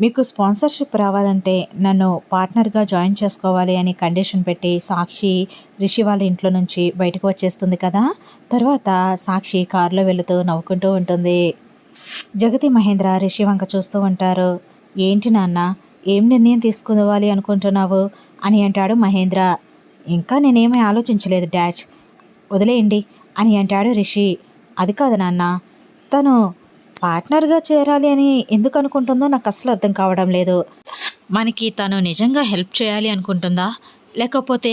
మీకు స్పాన్సర్షిప్ రావాలంటే నన్ను పార్ట్నర్గా జాయిన్ చేసుకోవాలి అని కండిషన్ పెట్టి సాక్షి రిషి వాళ్ళ ఇంట్లో నుంచి బయటకు వచ్చేస్తుంది కదా? తర్వాత సాక్షి కారులో వెళుతూ నవ్వుకుంటూ ఉంటుంది. జగతి మహేంద్ర రిషి వంక చూస్తూ ఉంటారు. ఏంటి నాన్న ఏం నిర్ణయం తీసుకోవాలి అనుకుంటున్నావు? అని అంటాడు మహేంద్ర. ఇంకా నేనేమీ ఆలోచించలేదు డాడ్. వదిలేయండి అని అంటాడు రిషి. అది కాదు నాన్న తను పార్ట్నర్గా చేరాలి అని ఎందుకు అనుకుంటుందో నాకు అసలు అర్థం కావడం లేదు. మనకి తను నిజంగా హెల్ప్ చేయాలి అనుకుంటుందా? లేకపోతే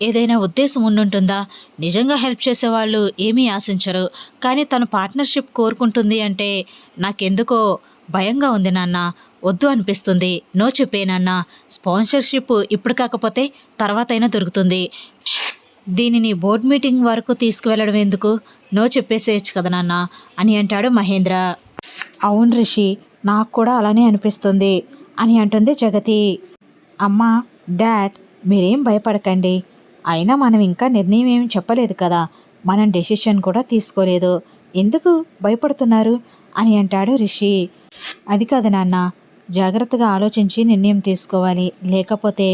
ఏదైనా ఉద్దేశం ఉండుంటుందా? నిజంగా హెల్ప్ చేసేవాళ్ళు ఏమీ ఆశించరు. కానీ తను పార్ట్నర్షిప్ కోరుకుంటుంది అంటే నాకెందుకో భయంగా ఉంది నాన్న. వద్దు అనిపిస్తుంది. నో చెప్పే నాన్న. స్పాన్సర్షిప్ ఇప్పుడు కాకపోతే తర్వాతైనా దొరుకుతుంది. దీనిని బోర్డ్ మీటింగ్ వరకు తీసుకువెళ్ళడం ఎందుకు? నో చెప్పేసేయచ్చు కదా నాన్న అని అంటాడు మహేంద్ర. అవును రిషి నాకు కూడా అలానే అనిపిస్తుంది అని అంటుంది జగతి. అమ్మా డాడ్ మీరేం భయపడకండి. అయినా మనం ఇంకా నిర్ణయం ఏమి చెప్పలేదు కదా మనం డెసిషన్ కూడా తీసుకోలేదు. ఎందుకు భయపడుతున్నారు? అని అంటాడు రిషి. అది కాదు నాన్న జాగ్రత్తగా ఆలోచించి నిర్ణయం తీసుకోవాలి లేకపోతే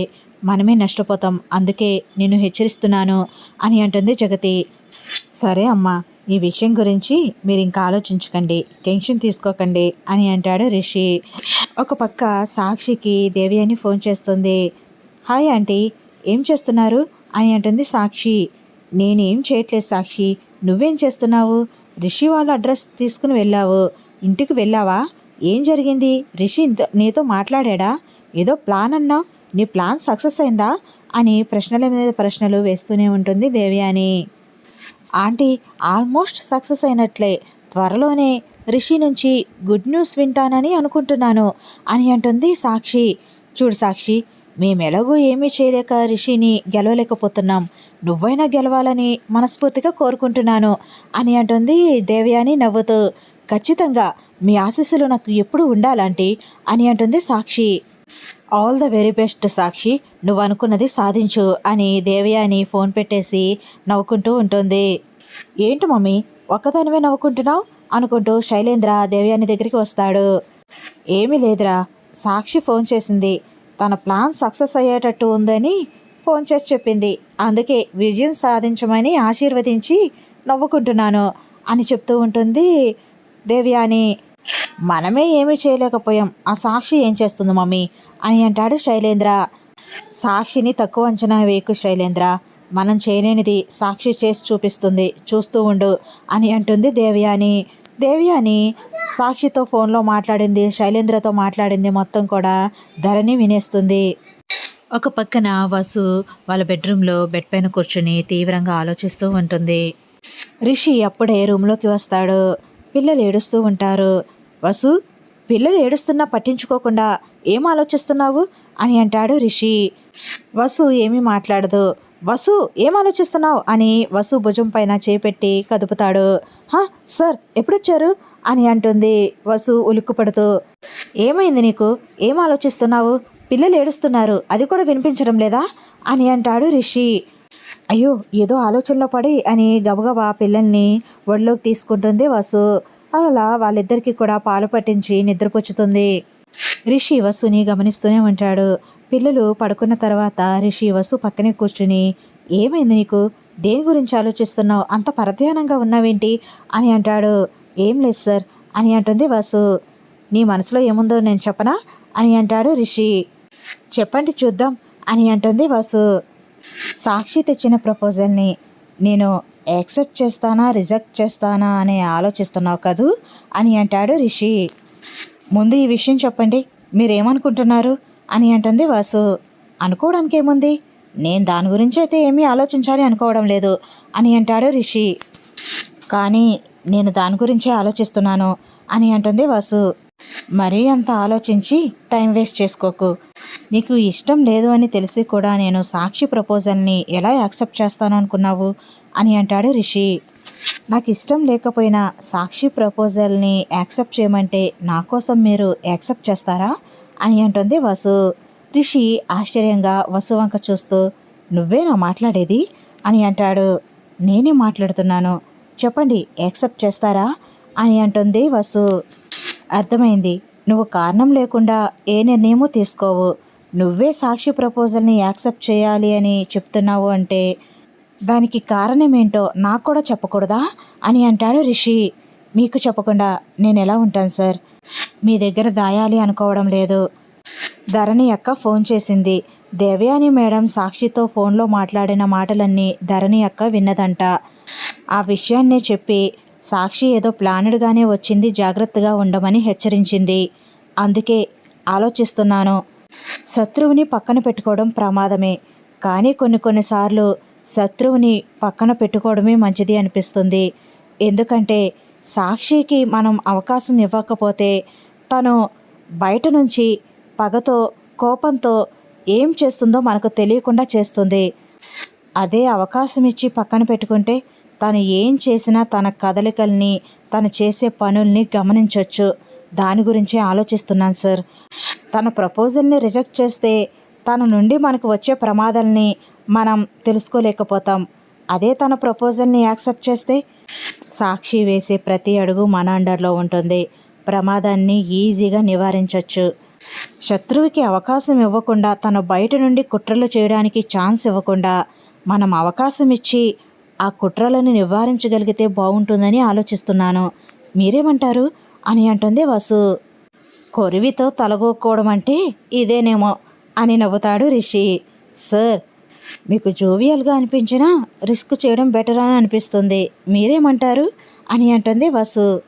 మనమే నష్టపోతాం అందుకే నేను హెచ్చరిస్తున్నాను అని అంటుంది జగతి. సరే అమ్మా ఈ విషయం గురించి మీరు ఇంకా ఆలోచించకండి టెన్షన్ తీసుకోకండి అని అంటాడు రిషి. ఒక పక్క సాక్షికి దేవి అని ఫోన్ చేస్తుంది. హాయ్ ఆంటీ ఏం చేస్తున్నారు? అని అంటుంది సాక్షి. నేనేం చేయట్లేదు సాక్షి నువ్వేం చేస్తున్నావు? రిషి వాళ్ళ అడ్రస్ తీసుకుని వెళ్ళావు ఇంటికి వెళ్ళావా? ఏం జరిగింది? రిషి ఇంత- నీతో మాట్లాడా ఏదో ప్లాన్ అన్నావు? నీ ప్లాన్ సక్సెస్ అయిందా? అని ప్రశ్నల మీద ప్రశ్నలు వేస్తూనే ఉంటుంది దేవయాని. ఆంటీ ఆల్మోస్ట్ సక్సెస్ అయినట్లే. త్వరలోనే రిషి నుంచి గుడ్ న్యూస్ వింటానని అనుకుంటున్నాను అని అంటుంది సాక్షి. చూడు సాక్షి మేము ఎలాగో ఏమీ చేయలేక రిషిని గెలవలేకపోతున్నాం. నువ్వైనా గెలవాలని మనస్ఫూర్తిగా కోరుకుంటున్నాను అని అంటుంది దేవయాని నవ్వుతూ. ఖచ్చితంగా మీ ఆశీస్సులు నాకు ఎప్పుడు ఉండాలంటీ అని అంటుంది Sakshi. All the very best Sakshi నువ్వు అనుకున్నది సాధించు అని దేవయాని ఫోన్ పెట్టేసి నవ్వుకుంటూ ఉంటుంది. ఏంటి మమ్మీ ఒక్కదానివే నవ్వుకుంటున్నావు? అనుకుంటూ శైలేంద్ర దేవయాని దగ్గరికి వస్తాడు. ఏమీ లేదురా సాక్షి ఫోన్ చేసింది. తన ప్లాన్ సక్సెస్ అయ్యేటట్టు ఉందని ఫోన్ చేసి చెప్పింది. అందుకే విజయం సాధించమని ఆశీర్వదించి నవ్వుకుంటున్నాను అని చెప్తూ ఉంటుంది దేవయాని. మనమే ఏమీ చేయలేకపోయాం. ఆ సాక్షి ఏం చేస్తుంది మమ్మీ? అని అంటాడు శైలేంద్ర. సాక్షిని తక్కువ అంచనా వేయకు శైలేంద్ర. మనం చేయలేనిది సాక్షి చేసి చూపిస్తుంది చూస్తూ ఉండు అని అంటుంది దేవయాని. దేవయాని సాక్షితో ఫోన్లో మాట్లాడింది శైలేంద్రతో మాట్లాడింది మొత్తం కూడా ధరణి వినేస్తుంది. ఒక పక్కన వసు వాళ్ళ బెడ్రూమ్లో బెడ్ పైన కూర్చుని తీవ్రంగా ఆలోచిస్తూ ఉంటుంది. రిషి అప్పుడే రూమ్లోకి వస్తాడు. పిల్లలు ఏడుస్తూ ఉంటారు. వసు పిల్లలు ఏడుస్తున్నా పట్టించుకోకుండా ఏం ఆలోచిస్తున్నావు? అని అంటాడు రిషి. వసు ఏమీ మాట్లాడదు. వసు ఏం ఆలోచిస్తున్నావు? అని వసు భుజం పైన చేపెట్టి కదుపుతాడు. హా సార్ ఎప్పుడొచ్చారు? అని అంటుంది వసు ఉలిక్కుపడుతూ. ఏమైంది నీకు? ఏం ఆలోచిస్తున్నావు? పిల్లలు ఏడుస్తున్నారు. అది కూడా వినిపించడం లేదా? అని అంటాడు రిషి. అయ్యో ఏదో ఆలోచనలో పడి అని గబగబా పిల్లల్ని ఒడిలోకి తీసుకుంటుంది వసు. అలా వాళ్ళిద్దరికీ కూడా పాలు పట్టించి నిద్రపుచ్చుతుంది. రిషి వసుని గమనిస్తూనే ఉంటాడు. పిల్లలు పడుకున్న తర్వాత రిషి వసు పక్కనే కూర్చుని ఏమైంది నీకు? దేని గురించి ఆలోచిస్తున్నావు? అంత పరధ్యానంగా ఉన్నావేంటి? అని అంటాడు. ఏం లేదు సార్ అని అంటుంది వసు. నీ మనసులో ఏముందో నేను చెప్పనా? అని అంటాడు రిషి. చెప్పండి చూద్దాం అని అంటుంది వసు. సాక్షి తెచ్చిన ప్రపోజల్ని నేను యాక్సెప్ట్ చేస్తానా రిజెక్ట్ చేస్తానా అని ఆలోచిస్తున్నావు కదూ? అని అంటాడు రిషి. ముందు ఈ విషయం చెప్పండి మీరేమనుకుంటున్నారు? అని అంటుంది వాసు. అనుకోవడానికి ఏముంది నేను దాని గురించి అయితే ఏమీ ఆలోచించాలి అనుకోవడం లేదు అని అంటాడు రిషి. కానీ నేను దాని గురించే ఆలోచిస్తున్నాను అని అంటుంది వాసు. మరీ అంత ఆలోచించి టైం వేస్ట్ చేసుకోకు నీకు ఇష్టం లేదు అని తెలిసి కూడా నేను సాక్షి ప్రపోజల్ని ఎలా యాక్సెప్ట్ చేస్తాను అనుకున్నావు? అని అంటాడు రిషి. నాకు ఇష్టం లేకపోయినా సాక్షి ప్రపోజల్ని యాక్సెప్ట్ చేయమంటే నా కోసం మీరు యాక్సెప్ట్ చేస్తారా? అని అంటుంది వసు. రిషి ఆశ్చర్యంగా వసు వంక చూస్తూ నువ్వేనా మాట్లాడేది? అని అంటాడు. నేనే మాట్లాడుతున్నాను. చెప్పండి యాక్సెప్ట్ చేస్తారా? అని అంటుంది వసు. అర్థమైంది. నువ్వు కారణం లేకుండా ఏ నిర్ణయమూ తీసుకోవు. నువ్వే సాక్షి ప్రపోజల్ని యాక్సెప్ట్ చేయాలి అని చెప్తున్నావు అంటే దానికి కారణం ఏంటో నాకు కూడా చెప్పకూడదా? అని అంటాడు రిషి. మీకు చెప్పకుండా నేను ఎలా ఉంటాను సార్? మీ దగ్గర దాయాలి అనుకోవడం లేదు. ధరణి అక్క ఫోన్ చేసింది. దేవయాని మేడం సాక్షితో ఫోన్లో మాట్లాడిన మాటలన్నీ ధరణి అక్క విన్నదంట. ఆ విషయాన్నే చెప్పి సాక్షి ఏదో ప్లానెడ్గానే వచ్చింది జాగ్రత్తగా ఉండమని హెచ్చరించింది. అందుకే ఆలోచిస్తున్నాను. శత్రువుని పక్కన పెట్టుకోవడం ప్రమాదమే. కానీ కొన్ని కొన్నిసార్లు శత్రువుని పక్కన పెట్టుకోవడమే మంచిది అనిపిస్తుంది. ఎందుకంటే సాక్షికి మనం అవకాశం ఇవ్వకపోతే తను బయట నుంచి పగతో కోపంతో ఏం చేస్తుందో మనకు తెలియకుండా చేస్తుంది. అదే అవకాశం ఇచ్చి పక్కన పెట్టుకుంటే తను ఏం చేసినా తన కదలికల్ని తను చేసే పనుల్ని గమనించవచ్చు దాని గురించి ఆలోచిస్తున్నాను సార్. తన ప్రపోజల్ని రిజెక్ట్ చేస్తే తన నుండి మనకు వచ్చే ప్రమాదాల్ని మనం తెలుసుకోలేకపోతాం. అదే తన ప్రపోజల్ని యాక్సెప్ట్ చేస్తే సాక్షి వేసే ప్రతి అడుగు మన అండర్లో ఉంటుంది. ప్రమాదాన్ని ఈజీగా నివారించవచ్చు శత్రువుకి అవకాశం ఇవ్వకుండా తన బయట నుండి కుట్రలు చేయడానికి ఛాన్స్ ఇవ్వకుండా మనం అవకాశం ఇచ్చి ఆ కుట్రలను నివారించగలిగితే బాగుంటుందని ఆలోచిస్తున్నాను. మీరేమంటారు? అని అంటుంది వసు. కొరివితో తలగొక్కోవడం అంటే ఇదేనేమో అని నవ్వుతాడు రిషి. సార్ మీకు జోవియల్గా అనిపించినా రిస్క్ చేయడం బెటర్ అని అనిపిస్తుంది. మీరేమంటారు? అని అంటుంది వసు.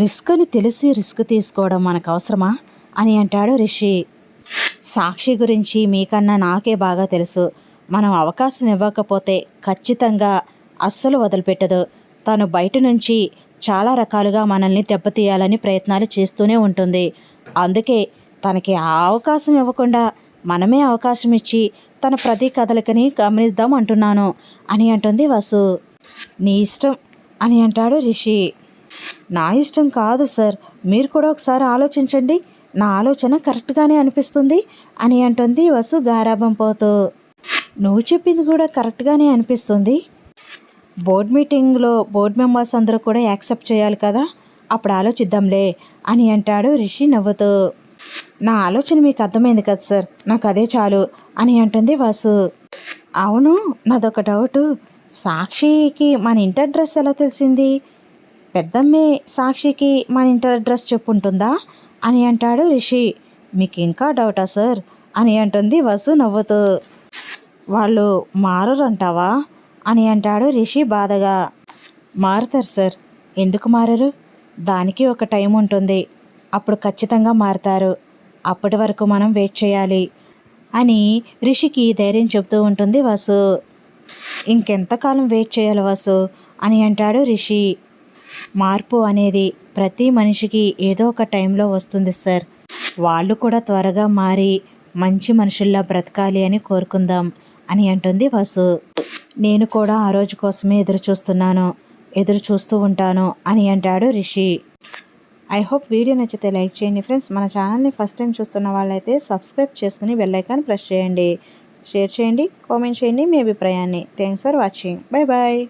రిస్క్ అని తెలిసి రిస్క్ తీసుకోవడం మనకు అవసరమా అని అంటాడు రిషి. సాక్షి గురించి మీకన్నా నాకే బాగా తెలుసు. మనం అవకాశం ఇవ్వకపోతే ఖచ్చితంగా అస్సలు వదిలిపెట్టదు. తను బయట నుంచి చాలా రకాలుగా మనల్ని దెబ్బతీయాలని ప్రయత్నాలు చేస్తూనే ఉంటుంది. అందుకే తనకి ఆ అవకాశం ఇవ్వకుండా మనమే అవకాశం ఇచ్చి తన ప్రతి కదలికని గమనిద్దాం అంటున్నాను అని అంటుంది వసు. నీ ఇష్టం అని అంటాడు రిషి. నా ఇష్టం కాదు సార్ మీరు కూడా ఒకసారి ఆలోచించండి. నా ఆలోచన కరెక్ట్గానే అనిపిస్తుంది అని అంటుంది వసు గారాబం పోతూ. నువ్వు చెప్పింది కూడా కరెక్ట్గానే అనిపిస్తుంది. బోర్డ్ మీటింగ్లో బోర్డ్ మెంబర్స్ అందరూ కూడా యాక్సెప్ట్ చేయాలి కదా? అప్పుడు ఆలోచిద్దాంలే అని అంటాడు రిషి నవ్వుతూ. నా ఆలోచన మీకు అర్థమైంది కదా సార్. నాకు అదే చాలు అని అంటుంది వాసు. అవును నాదొక డౌటు. సాక్షికి మన ఇంటర్ అడ్రస్ ఎలా తెలిసింది? పెద్దమ్మే సాక్షికి మన ఇంటర్ అడ్రస్ చెప్పుంటుందా? అని అంటాడు రిషి. మీకు ఇంకా డౌటా సార్? అని అంటుంది వసు నవ్వుతూ. వాళ్ళు మారరంటావా? అని అంటాడు రిషి బాధగా. మారుతారు సార్. ఎందుకు మారరు? దానికి ఒక టైం ఉంటుంది. అప్పుడు ఖచ్చితంగా మారుతారు. అప్పటి వరకు మనం వెయిట్ చేయాలి అని రిషికి ధైర్యం చెబుతూ ఉంటుంది వసు. ఇంకెంతకాలం వెయిట్ చేయాలి వసు? అని అంటాడు రిషి. మార్పు అనేది ప్రతి మనిషికి ఏదో ఒక టైంలో వస్తుంది సార్. వాళ్ళు కూడా త్వరగా మారి మంచి మనుషుల్లా బ్రతకాలి అని కోరుకుందాం. అని అంటుంది వసు. నేను కూడా ఆ రోజు కోసమే ఎదురు చూస్తున్నాను ఎదురు చూస్తూ ఉంటాను అని అంటాడు రిషి. ఐ హోప్ వీడియో నచ్చితే లైక్ చేయండి ఫ్రెండ్స్. మన ఛానల్ని ఫస్ట్ టైం చూస్తున్న వాళ్ళైతే సబ్స్క్రైబ్ చేసుకుని బెల్లైకాన్ ప్రెస్ చేయండి. షేర్ చేయండి కామెంట్ చేయండి మీ అభిప్రాయాన్ని. Thanks for watching bye bye